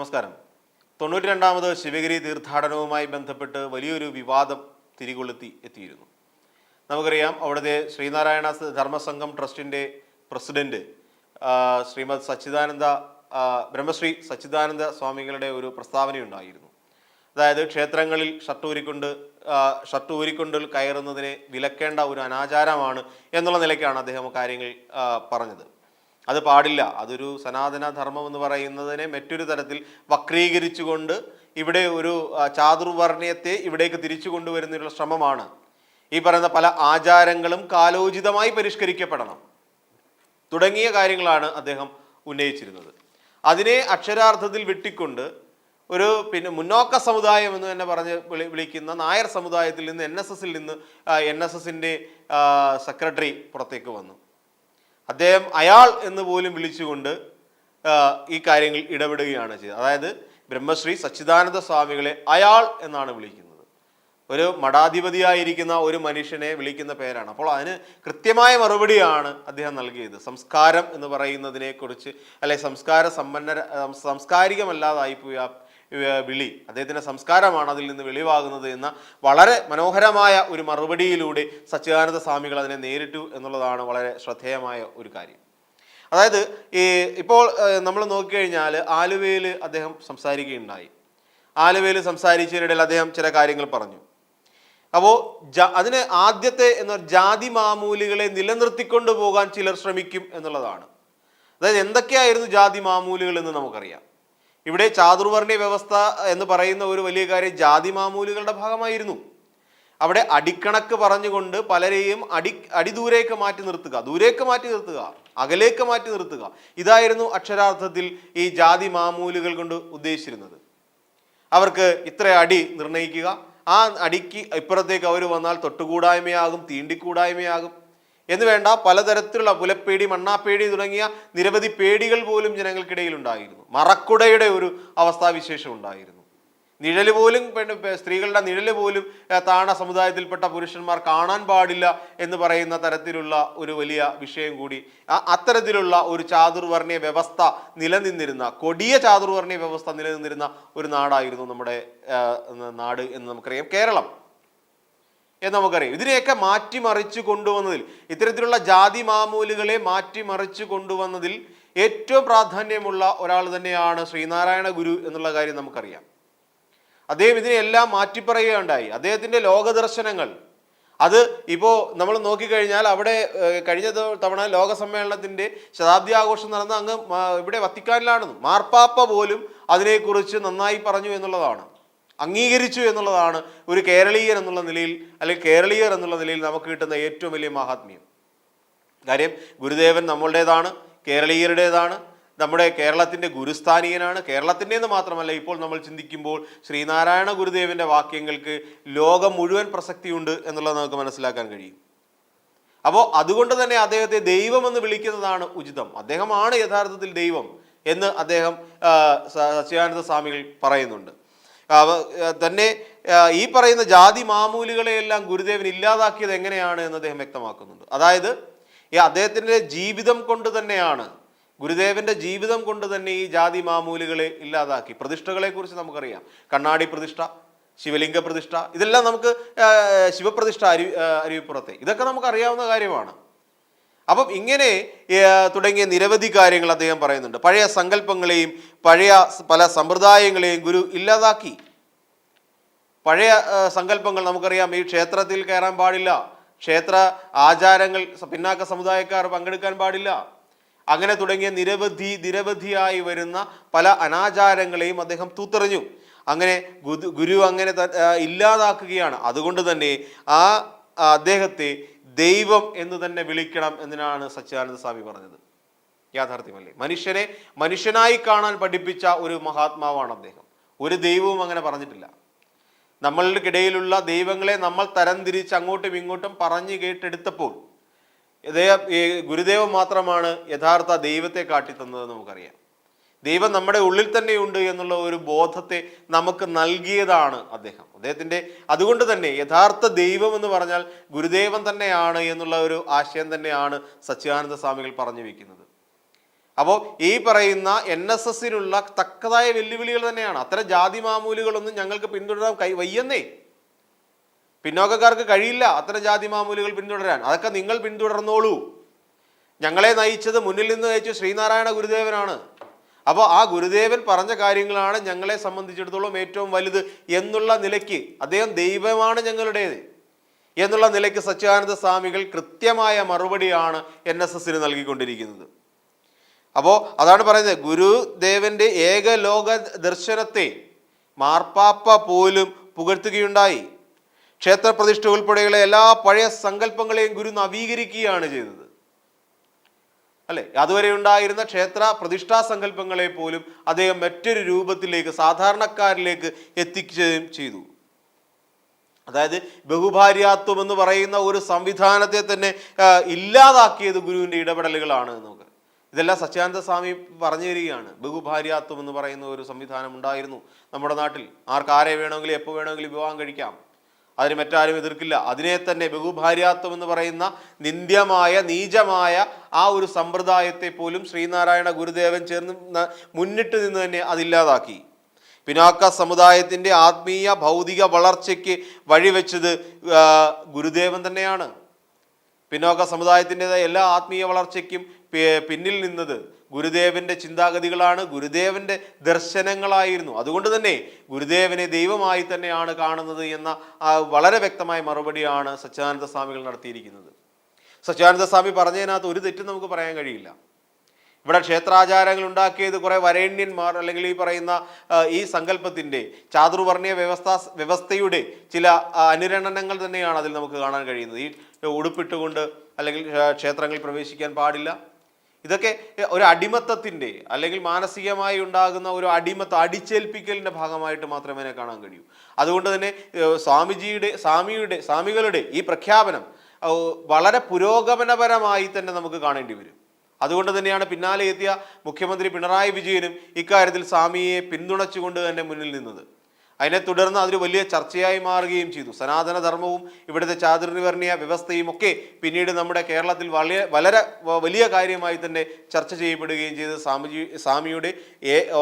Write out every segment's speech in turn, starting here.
നമസ്കാരം. തൊണ്ണൂറ്റി രണ്ടാമത് ശിവഗിരി തീർത്ഥാടനവുമായി ബന്ധപ്പെട്ട് വലിയൊരു വിവാദം തിരികൊളുത്തി എത്തിയിരുന്നു. നമുക്കറിയാം അവിടുത്തെ ശ്രീനാരായണ ധർമ്മസംഘം ട്രസ്റ്റിന്റെ പ്രസിഡന്റ് ശ്രീമദ് സച്ചിദാനന്ദ ബ്രഹ്മശ്രീ സച്ചിദാനന്ദ സ്വാമികളുടെ ഒരു പ്രസ്താവനയുണ്ടായിരുന്നു. അതായത് ക്ഷേത്രങ്ങളിൽ ഷർട്ട് ഊരിക്കൊണ്ട് ഷർട്ട് ഊരിക്കൊണ്ട് കയറുന്നതിനെ വിലക്കേണ്ട ഒരു അനാചാരമാണ് എന്നുള്ള നിലയ്ക്കാണ് അദ്ദേഹം കാര്യങ്ങൾ പറഞ്ഞത്. അത് പാടില്ല. അതൊരു സനാതന ധർമ്മം എന്ന് പറയുന്നതിനെ മറ്റൊരു തരത്തിൽ വക്രീകരിച്ചുകൊണ്ട് ഇവിടെ ഒരു ചാതുർവർണയത്തെ ഇവിടേക്ക് തിരിച്ചു കൊണ്ടുവരുന്നതിനുള്ള ശ്രമമാണ്. ഈ പറയുന്ന പല ആചാരങ്ങളും കാലോചിതമായി പരിഷ്കരിക്കപ്പെടണം. തുടങ്ങിയ കാര്യങ്ങളാണ് അദ്ദേഹം ഉന്നയിച്ചിരുന്നത്. അതിനെ അക്ഷരാർത്ഥത്തിൽ വെട്ടിക്കൊണ്ട് ഒരു പിന്നെ മുന്നോക്ക സമുദായം എന്ന് തന്നെ പറഞ്ഞ് വിളി വിളിക്കുന്ന നായർ സമുദായത്തിൽ നിന്ന് എൻ എസ് എസിൽ നിന്ന് എൻ എസ് എസിന്റെ സെക്രട്ടറി പുറത്തേക്ക് വന്നു. അദ്ദേഹം അയാൾ എന്ന് പോലും വിളിച്ചുകൊണ്ട് ഈ കാര്യങ്ങൾ ഇടപെടുകയാണ് ചെയ്തത്. അതായത് ബ്രഹ്മശ്രീ സച്ചിദാനന്ദ സ്വാമികളെ അയാൾ എന്നാണ് വിളിക്കുന്നത്. ഒരു മഠാധിപതിയായിരിക്കുന്ന ഒരു മനുഷ്യനെ വിളിക്കുന്ന പേരാണ്. അപ്പോൾ അതിന് കൃത്യമായ മറുപടിയാണ് അദ്ദേഹം നൽകിയത്. സംസ്കാരം എന്ന് പറയുന്നതിനെക്കുറിച്ച് അല്ലെ സംസ്കാര സമ്പന്നര സംസ്കാരികമല്ലാതായിപ്പോയി. ആ വിളി അദ്ദേഹത്തിന്റെ സംസ്കാരമാണ് അതിൽ നിന്ന് വെളിവാകുന്നത് എന്ന വളരെ മനോഹരമായ ഒരു മറുപടിയിലൂടെ സച്ചിദാനന്ദ സ്വാമികൾ അതിനെ നേരിട്ടു എന്നുള്ളതാണ് വളരെ ശ്രദ്ധേയമായ ഒരു കാര്യം. അതായത് ഈ ഇപ്പോൾ നമ്മൾ നോക്കിക്കഴിഞ്ഞാൽ ആലുവയിൽ അദ്ദേഹം സംസാരിക്കുകയുണ്ടായി. ആലുവയിൽ സംസാരിച്ചതിനിടയിൽ അദ്ദേഹം ചില കാര്യങ്ങൾ പറഞ്ഞു. അപ്പോൾ അതിന് ആദ്യത്തെ എന്ന ജാതി മാമൂലികളെ നിലനിർത്തിക്കൊണ്ട് പോകാൻ ചിലർ ശ്രമിക്കും എന്നുള്ളതാണ്. അതായത് എന്തൊക്കെയായിരുന്നു ജാതി മാമൂലുകൾ എന്ന് നമുക്കറിയാം. ഇവിടെ ചാതുർവർണ വ്യവസ്ഥ എന്ന് പറയുന്ന ഒരു വലിയ കാര്യം ജാതി മാമൂലുകളുടെ ഭാഗമായിരുന്നു. അവിടെ അടിക്കണക്ക് പറഞ്ഞുകൊണ്ട് പലരെയും അടി അടിദൂരേക്ക് മാറ്റി നിർത്തുക ദൂരേക്ക് മാറ്റി നിർത്തുക അകലേക്ക് മാറ്റി നിർത്തുക. ഇതായിരുന്നു അക്ഷരാർത്ഥത്തിൽ ഈ ജാതി മാമൂലുകൾ കൊണ്ട് ഉദ്ദേശിച്ചിരുന്നത്. അവർക്ക് ഇത്ര അടി നിർണയിക്കുക. ആ അടിക്ക് ഇപ്പുറത്തേക്ക് അവർ വന്നാൽ തൊട്ടുകൂടായ്മയാകും തീണ്ടിക്കൂടായ്മയാകും. എന്ന് വേണ്ട പലതരത്തിലുള്ള പുലപ്പേടി മണ്ണാപ്പേടി തുടങ്ങിയ നിരവധി പേടികൾ പോലും ജനങ്ങൾക്കിടയിൽ ഉണ്ടായിരുന്നു മറക്കുടയുടെ ഒരു അവസ്ഥാവിശേഷം ഉണ്ടായിരുന്നു. നിഴൽ പോലും സ്ത്രീകളുടെ നിഴൽ പോലും താണ സമുദായത്തിൽപ്പെട്ട പുരുഷന്മാർ കാണാൻ പാടില്ല എന്ന് പറയുന്ന തരത്തിലുള്ള ഒരു വലിയ വിഷയം കൂടി അത്തരത്തിലുള്ള ഒരു ചാതുർവർണയ വ്യവസ്ഥ നിലനിന്നിരുന്ന കൊടിയ ചാതുർവർണയ വ്യവസ്ഥ നിലനിന്നിരുന്ന ഒരു നാടായിരുന്നു നമ്മുടെ നാട് എന്ന് നമുക്കറിയാം. കേരളം. എന്ന് നമുക്കറിയാം. ഇതിനെയൊക്കെ മാറ്റിമറിച്ചു കൊണ്ടുവന്നതിൽ ഇത്തരത്തിലുള്ള ജാതി മാമൂലുകളെ മാറ്റിമറിച്ചു കൊണ്ടുവന്നതിൽ ഏറ്റവും പ്രാധാന്യമുള്ള ഒരാൾ തന്നെയാണ് ശ്രീനാരായണ ഗുരു എന്നുള്ള കാര്യം നമുക്കറിയാം. അദ്ദേഹം ഇതിനെയെല്ലാം മാറ്റിപ്പറയുകയുണ്ടായി. അദ്ദേഹത്തിന്റെ ലോകദർശനങ്ങൾ അത് ഇപ്പോൾ നമ്മൾ നോക്കിക്കഴിഞ്ഞാൽ അവിടെ കഴിഞ്ഞ തവ- തവണ ലോക സമ്മേളനത്തിന്റെ ശതാബ്ദി ആഘോഷം നടന്ന അങ്ങ് ഇവിടെ വത്തിക്കാനിലാണെന്ന് മാർപ്പാപ്പ പോലും അതിനെക്കുറിച്ച് നന്നായി പറഞ്ഞു എന്നുള്ളതാണ്. അംഗീകരിച്ചു എന്നുള്ളതാണ് ഒരു കേരളീയൻ എന്നുള്ള നിലയിൽ അല്ലെങ്കിൽ കേരളീയർ എന്നുള്ള നിലയിൽ നമുക്ക് കിട്ടുന്ന ഏറ്റവും വലിയ മഹാത്മ്യം. കാര്യം ഗുരുദേവൻ നമ്മളുടേതാണ് കേരളീയരുടേതാണ് നമ്മുടെ കേരളത്തിന്റെ ഗുരുസ്ഥാനീയനാണ്. കേരളത്തിന്റെ എന്ന് മാത്രമല്ല ഇപ്പോൾ നമ്മൾ ചിന്തിക്കുമ്പോൾ ശ്രീനാരായണ ഗുരുദേവന്റെ വാക്യങ്ങൾക്ക് ലോകം മുഴുവൻ പ്രസക്തിയുണ്ട് എന്നുള്ളത് നമുക്ക് മനസ്സിലാക്കാൻ കഴിയും. അപ്പോൾ അതുകൊണ്ട് തന്നെ അദ്ദേഹത്തെ ദൈവം എന്ന് വിളിക്കുന്നതാണ് ഉചിതം. അദ്ദേഹമാണ് യഥാർത്ഥത്തിൽ ദൈവം എന്ന് അദ്ദേഹം സച്ചിദാനന്ദ സ്വാമികൾ പറയുന്നുണ്ട്. തന്നെ ഈ പറയുന്ന ജാതി മാമൂലുകളെയെല്ലാം ഗുരുദേവൻ ഇല്ലാതാക്കിയത് എങ്ങനെയാണ് എന്ന് അദ്ദേഹം വ്യക്തമാക്കുന്നുണ്ട്. അതായത് ഈ അദ്ദേഹത്തിന്റെ ജീവിതം കൊണ്ട് തന്നെയാണ് ഗുരുദേവന്റെ ജീവിതം കൊണ്ട് തന്നെ ഈ ജാതി മാമൂലുകളെ ഇല്ലാതാക്കി. പ്രതിഷ്ഠകളെ കുറിച്ച് നമുക്കറിയാം. കണ്ണാടി പ്രതിഷ്ഠ ശിവലിംഗ പ്രതിഷ്ഠ ഇതെല്ലാം നമുക്ക് ശിവപ്രതിഷ്ഠ അരി അരുവിപ്പുറത്തെ. ഇതൊക്കെ നമുക്ക് അറിയാവുന്ന കാര്യമാണ്. അപ്പം ഇങ്ങനെ തുടങ്ങിയ നിരവധി കാര്യങ്ങൾ അദ്ദേഹം പറയുന്നുണ്ട്. പഴയ സങ്കല്പങ്ങളെയും പഴയ പല സമ്പ്രദായങ്ങളെയും ഗുരു ഇല്ലാതാക്കി. പഴയ സങ്കല്പങ്ങൾ നമുക്കറിയാം ഈ ക്ഷേത്രത്തിൽ കയറാൻ പാടില്ല. ക്ഷേത്ര ആചാരങ്ങൾ പിന്നാക്ക സമുദായക്കാർ പങ്കെടുക്കാൻ പാടില്ല. അങ്ങനെ തുടങ്ങിയ നിരവധി നിരവധിയായി വരുന്ന പല അനാചാരങ്ങളെയും അദ്ദേഹം തൂത്തെറിഞ്ഞു. അങ്ങനെ ഗുരു അങ്ങനെ ഇല്ലാതാക്കുകയാണ്. അതുകൊണ്ട് തന്നെ ആ അദ്ദേഹത്തെ ദൈവം എന്ന് തന്നെ വിളിക്കണം എന്നതിനാണ് സച്ചിദാനന്ദ സ്വാമി പറഞ്ഞത്? യാഥാർത്ഥ്യമല്ലേ? മനുഷ്യനെ മനുഷ്യനായി കാണാൻ പഠിപ്പിച്ച ഒരു മഹാത്മാവാണ് അദ്ദേഹം. ഒരു ദൈവവും അങ്ങനെ പറഞ്ഞിട്ടില്ല. നമ്മളുടെ ഇടയിലുള്ള ദൈവങ്ങളെ നമ്മൾ തരംതിരിച്ച് അങ്ങോട്ടും ഇങ്ങോട്ടും പറഞ്ഞു കേട്ടെടുത്തപ്പോൾ ഗുരുദേവൻ മാത്രമാണ് യഥാർത്ഥ ദൈവത്തെ കാട്ടിത്തന്നത് നമുക്കറിയാം. ദൈവം നമ്മുടെ ഉള്ളിൽ തന്നെയുണ്ട് എന്നുള്ള ഒരു ബോധത്തെ നമുക്ക് നൽകിയതാണ് അദ്ദേഹം. അദ്ദേഹത്തിന്റെ അതുകൊണ്ട് തന്നെ യഥാർത്ഥ ദൈവം എന്ന് പറഞ്ഞാൽ ഗുരുദേവൻ തന്നെയാണ് എന്നുള്ള ഒരു ആശയം തന്നെയാണ് സച്ചിദാനന്ദ സ്വാമികൾ പറഞ്ഞു വെക്കുന്നത്. അപ്പോൾ ഈ പറയുന്ന എൻ എസ് എസിനുള്ള തക്കതായ വെല്ലുവിളികൾ തന്നെയാണ്. അത്തരം ജാതി മാമൂലുകളൊന്നും ഞങ്ങൾക്ക് പിന്തുടരാൻ കൈ വയ്യെന്നേ. പിന്നോക്കക്കാർക്ക് കഴിയില്ല അത്തരം ജാതി മാമൂലുകൾ പിന്തുടരാൻ. അതൊക്കെ നിങ്ങൾ പിന്തുടർന്നോളൂ. ഞങ്ങളെ നയിച്ചത് മുന്നിൽ നിന്ന് നയിച്ച ശ്രീനാരായണ ഗുരുദേവനാണ്. അപ്പോൾ ആ ഗുരുദേവൻ പറഞ്ഞ കാര്യങ്ങളാണ് ഞങ്ങളെ സംബന്ധിച്ചിടത്തോളം ഏറ്റവും വലുത് എന്നുള്ള നിലയ്ക്ക് അദ്ദേഹം ദൈവമാണ് ഞങ്ങളുടേത് എന്നുള്ള നിലയ്ക്ക് സച്ചിദാനന്ദ സ്വാമികൾ കൃത്യമായ മറുപടിയാണ് എൻ എസ് എസിന് നൽകിക്കൊണ്ടിരിക്കുന്നത്. അപ്പോൾ അതാണ് പറയുന്നത് ഗുരുദേവന്റെ ഏകലോക ദർശനത്തെ മാർപ്പാപ്പ പോലും പുകഴ്ത്തുകയുണ്ടായി. ക്ഷേത്രപ്രതിഷ്ഠ ഉൾപ്പെടെയുള്ള എല്ലാ പഴയ സങ്കല്പങ്ങളെയും ഗുരു നവീകരിക്കുകയാണ് ചെയ്തത്. അല്ലെ? അതുവരെ ഉണ്ടായിരുന്ന ക്ഷേത്ര പ്രതിഷ്ഠാ സങ്കല്പങ്ങളെ പോലും അദ്ദേഹം മറ്റൊരു രൂപത്തിലേക്ക് സാധാരണക്കാരിലേക്ക് എത്തിക്കുകയും ചെയ്തു. അതായത് ബഹുഭാര്യാത്വം എന്ന് പറയുന്ന ഒരു സംവിധാനത്തെ തന്നെ ഇല്ലാതാക്കിയത് ഗുരുവിന്റെ ഇടപെടലുകളാണ് നമുക്ക് ഇതെല്ലാം സത്യാനന്ദ സ്വാമി പറഞ്ഞു തരികയാണ് ബഹുഭാര്യാത്വം എന്ന് പറയുന്ന ഒരു സംവിധാനം ഉണ്ടായിരുന്നു നമ്മുടെ നാട്ടിൽ. ആർക്കാരെ വേണമെങ്കിലും എപ്പോൾ വേണമെങ്കിലും വിവാഹം കഴിക്കാം. അതിന് മറ്റാരും എതിർക്കില്ല. അതിനെ തന്നെ ബഹുഭാര്യാത്വം എന്ന് പറയുന്ന നിന്ദ്യമായ നീചമായ ആ ഒരു സമ്പ്രദായത്തെ പോലും ശ്രീനാരായണ ഗുരുദേവൻ ചേർന്ന് മുന്നിട്ട് നിന്ന് തന്നെ അതില്ലാതാക്കി പിന്നാക്ക സമുദായത്തിന്റെ ആത്മീയ ഭൗതിക വളർച്ചയ്ക്ക് വഴിവെച്ചത് ഗുരുദേവൻ തന്നെയാണ്. പിന്നോക്ക സമുദായത്തിന്റെതായ എല്ലാ ആത്മീയ വളർച്ചയ്ക്കും പിന്നിൽ നിന്നത് ഗുരുദേവന്റെ ചിന്താഗതികളാണ് ഗുരുദേവന്റെ ദർശനങ്ങളായിരുന്നു. അതുകൊണ്ട് തന്നെ ഗുരുദേവനെ ദൈവമായി തന്നെയാണ് കാണുന്നത് എന്ന വളരെ വ്യക്തമായ മറുപടിയാണ് സച്ചിദാനന്ദ സ്വാമികൾ നടത്തിയിരിക്കുന്നത്. സച്ചിദാനന്ദ സ്വാമി പറഞ്ഞതിനകത്ത് ഒരു തെറ്റും നമുക്ക് പറയാൻ കഴിയില്ല. ഇവിടെ ക്ഷേത്രാചാരങ്ങൾ ഉണ്ടാക്കിയത് കുറേ വരേണ്യന്മാർ അല്ലെങ്കിൽ ഈ പറയുന്ന ഈ സങ്കല്പത്തിന്റെ ചാതുർവർണീയ വ്യവസ്ഥ വ്യവസ്ഥയുടെ ചില അനുരണനങ്ങൾ തന്നെയാണ് അതിൽ നമുക്ക് കാണാൻ കഴിയുന്നത്. ഈ ഉടുപ്പിട്ടുകൊണ്ട് അല്ലെങ്കിൽ ക്ഷേത്രങ്ങളിൽ പ്രവേശിക്കാൻ പാടില്ല. ഇതൊക്കെ ഒരു അടിമത്തത്തിന്റെ അല്ലെങ്കിൽ മാനസികമായി ഉണ്ടാകുന്ന ഒരു അടിമത്ത അടിച്ചേൽപ്പിക്കലിന്റെ ഭാഗമായിട്ട് മാത്രമേ അതിനെ കാണാൻ കഴിയൂ. അതുകൊണ്ട് തന്നെ സ്വാമിജിയുടെ സ്വാമിയുടെ സ്വാമികളുടെ ഈ പ്രഖ്യാപനം വളരെ പുരോഗമനപരമായി തന്നെ നമുക്ക് കാണേണ്ടി വരും. അതുകൊണ്ട് തന്നെയാണ് പിന്നാലെ എത്തിയ മുഖ്യമന്ത്രി പിണറായി വിജയനും ഇക്കാര്യത്തിൽ സ്വാമിയെ പിന്തുണച്ചുകൊണ്ട് തന്നെ മുന്നിൽ നിന്നത്. അതിനെ തുടർന്ന് അതൊരു വലിയ ചർച്ചയായി മാറുകയും ചെയ്തു. സനാതനധർമ്മവും ഇവിടുത്തെ ചാതുർവർണീയ വ്യവസ്ഥയും ഒക്കെ പിന്നീട് നമ്മുടെ കേരളത്തിൽ വളരെ വളരെ വലിയ കാര്യമായി തന്നെ ചർച്ച ചെയ്യപ്പെടുകയും ചെയ്തത് സ്വാമിജി സ്വാമിയുടെ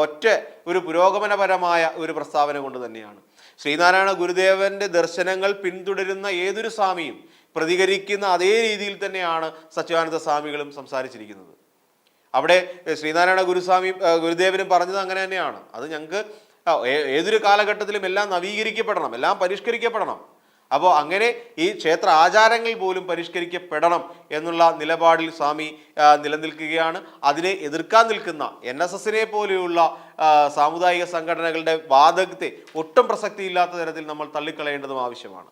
ഒറ്റ ഒരു പുരോഗമനപരമായ ഒരു പ്രസ്താവന കൊണ്ട് തന്നെയാണ്. ശ്രീനാരായണ ഗുരുദേവന്റെ ദർശനങ്ങൾ പിന്തുടരുന്ന ഏതൊരു സ്വാമിയും പ്രതികരിക്കുന്ന അതേ രീതിയിൽ തന്നെയാണ് സച്ചിദാനന്ദ സ്വാമികളും സംസാരിച്ചിരിക്കുന്നത്. അവിടെ ശ്രീനാരായണ ഗുരുസ്വാമി ഗുരുദേവനും പറഞ്ഞത് അങ്ങനെ തന്നെയാണ്. അത് ഞങ്ങൾക്ക് ഏതൊരു കാലഘട്ടത്തിലും എല്ലാം നവീകരിക്കപ്പെടണം എല്ലാം പരിഷ്കരിക്കപ്പെടണം. അപ്പോൾ അങ്ങനെ ഈ ക്ഷേത്ര ആചാരങ്ങൾ പോലും പരിഷ്കരിക്കപ്പെടണം എന്നുള്ള നിലപാടിൽ സ്വാമി നിലനിൽക്കുകയാണ്. അതിനെ എതിർക്കാൻ നിൽക്കുന്ന എൻ എസ് എസിനെ പോലെയുള്ള സാമുദായിക സംഘടനകളുടെ വാദത്തെ ഒട്ടും പ്രസക്തിയില്ലാത്ത തരത്തിൽ നമ്മൾ തള്ളിക്കളയേണ്ടതും ആവശ്യമാണ്.